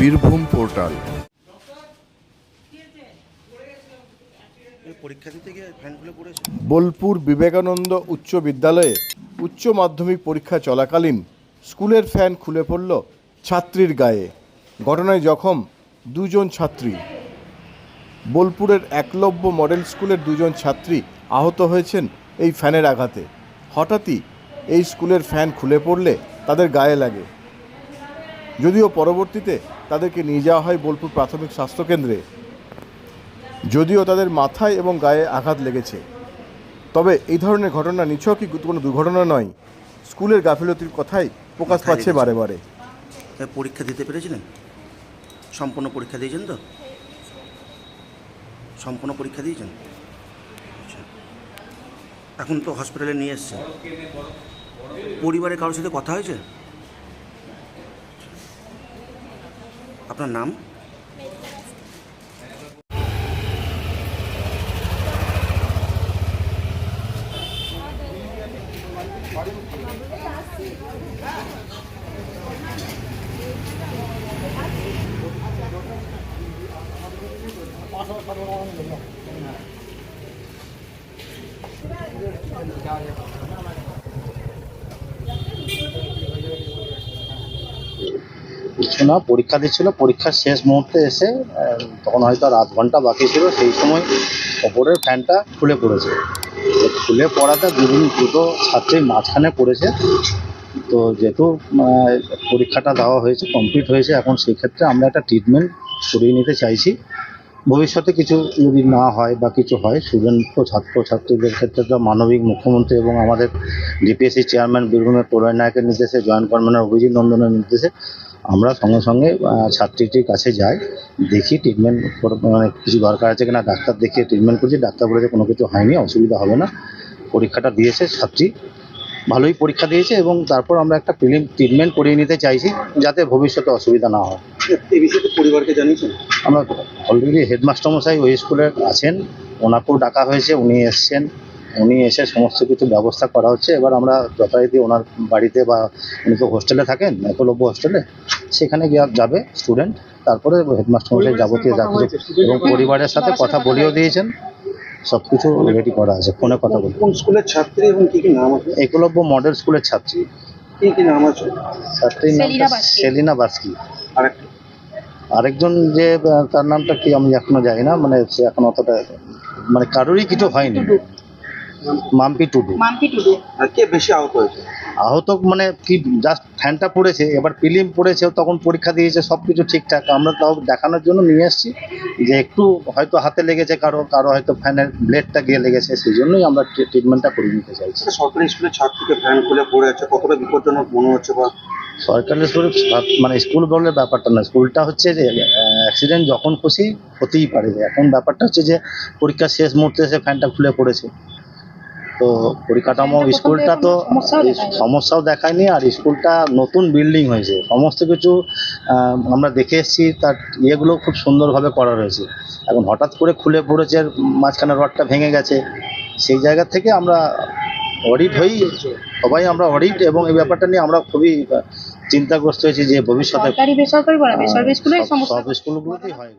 Birbhum portal. Bolpur Vivekananda উচ্চ বিদ্যালয়ে উচ্চ মাধ্যমিক পরীক্ষা চলাকালীন স্কুলের ফ্যান খুলে পড়ল ছাত্রীর গায়ে। ঘটনায় জখম দুজন ছাত্রী। বোলপুরের একলব্য মডেল স্কুলের দুজন ছাত্রী আহত হয়েছেন এই ফ্যানের আঘাতে। হঠাৎই এই স্কুলের ফ্যান খুলে পড়লে তাদের গায়ে লাগে। যদিও পরবর্তীতে তাদেরকে নিয়ে যাওয়া হয় বোলপুর প্রাথমিক স্বাস্থ্যকেন্দ্রে যদিও তাদের মাথায় এবং গায়ে আঘাত লেগেছে। তবে এই ধরনের ঘটনা নিছকই কোনো দুর্ঘটনা নয় স্কুলের গাফিলতির কথাই প্রকাশ পাচ্ছে। বারে বারে। পরীক্ষা দিতে পেরেছিলেন? সম্পূর্ণ পরীক্ষা দিয়েছেন তো? সম্পূর্ণ পরীক্ষা দিয়েছেন? আচ্ছা। এখন তো হসপিটালে নিয়ে এসছে পরিবারের কারোর সাথে কথা হয়েছে? আপনার নাম? কিছু না পরীক্ষা দিচ্ছিল, পরীক্ষার শেষ মুহূর্তে এসে তখন হয়তো আর আধ ঘণ্টা বাকি ছিল, সেই সময় ওপরের ফ্যানটা খুলে পড়েছে। খুলে পড়াতে দুদিন দুটো ছাত্রী মাঝখানে পড়েছে। তো যেহেতু পরীক্ষাটা দেওয়া হয়েছে কমপ্লিট হয়েছে, এখন সেই ক্ষেত্রে আমরা একটা ট্রিটমেন্ট করিয়ে নিতে চাইছি। ভবিষ্যতে কিছু যদি না হয় বা কিছু হয় স্টুডেন্ট ও ছাত্র ছাত্রীদের ক্ষেত্রে তো মানবিক মুখ্যমন্ত্রী এবং আমাদের ডিপিএসসি চেয়ারম্যান বীরভূমের প্রলয় নায়কের নির্দেশে জয়েন্ট কনভেনার অভিজিৎ নন্দনের নির্দেশে আমরা সঙ্গে সঙ্গে ছাত্রীটির কাছে যাই দেখি ট্রিটমেন্ট মানে কিছু দরকার আছে কিনা ডাক্তার দেখিয়ে ট্রিটমেন্ট করছি ডাক্তার বলেছে কোনো কিছু হয়নি অসুবিধা হবে না। পরীক্ষাটা দিয়েছে ছাত্রী ভালোই পরীক্ষা দিয়েছে এবং তারপর আমরা একটা প্রিলিম ট্রিটমেন্ট করিয়ে নিতে চাইছি যাতে ভবিষ্যতে অসুবিধা না হয়। এই বিষয়ে পরিবারকে জানিয়েছেন আমরা অলরেডি হেডমাস্টার মশাই ওই স্কুলে আছেন ওনাকেও ডাকা হয়েছে উনি এসছেন। উনি এসে সমস্ত কিছু ব্যবস্থা করা হচ্ছে। এবার আমরা যথারীতি ওনার বাড়িতে বা উনি তো হোস্টেলে থাকেন একলব্য হোস্টেলে সেখানে গিয়ে যাবে স্টুডেন্ট তারপরে হেডমাস্টার মশাই যাবতীয় যা কিছু এবং পরিবারের সাথে কথা বলেও দিয়েছেন। সব কিছু রেডি করা আছে ফোনে কথা বলি কোন স্কুলের ছাত্রী এবং কি কি নাম আছে? একলব্য মডেল স্কুলের ছাত্রী। কি কি নাম আছে? ছাত্রীর নাম সেলিনা বাস্কি। আরেকজন যে তার নামটা কি আমি এখনও জানি না মানে সে এখন অতটা মানে কারোরই কিছু হয়নি। মাম্পি টুডু। মাম্পি টুডু। আর কে বেশি আহত হয়েছে? আহত মানে কি জাস্ট ফ্যানটা পড়েছে এবার পিলিম পড়েছে তখন পরীক্ষা দিয়েছে সব কিছু ঠিকঠাক। আমরা তাও দেখানোর জন্য নিয়ে এসেছি যে একটু হয়তো হাতে লেগেছে কারও কারও হয়তো ফ্যানের ব্লেডটা গিয়ে লেগেছে সেই জন্যই আমরা ট্রিটমেন্টটা করে নিতে চাইছি। একটা সরকারি স্কুলের ছাত্রীকে ফ্যান খুলে পড়ে আছে কতটা বিপজ্জনক মনে হচ্ছে বা? সরকারি স্কুল মানে স্কুল বলে ব্যাপারটা না স্কুলটা হচ্ছে যে অ্যাক্সিডেন্ট যখন খুশি হতেই পারে। এখন ব্যাপারটা হচ্ছে যে পরীক্ষার শেষ মুহূর্তে এসে ফ্যানটা খুলে পড়েছে। তো পরিকাঠামো স্কুলটা তো সমস্যাও দেখায়নি। আর স্কুলটা নতুন বিল্ডিং হয়েছে সমস্ত কিছু আমরা দেখে এসেছি তার ইয়েগুলো খুব সুন্দরভাবে করা রয়েছে এখন হঠাৎ করে খুলে পড়েছে মাঝখানে রডটা ভেঙে গেছে সেই জায়গা থেকে আমরা অডিট হই সবাই আমরা অডিট এবং এই ব্যাপারটা নিয়ে আমরা খুবই চিন্তাগ্রস্ত হয়েছি যে ভবিষ্যতে সব- স্কুলগুলোতেই হয়।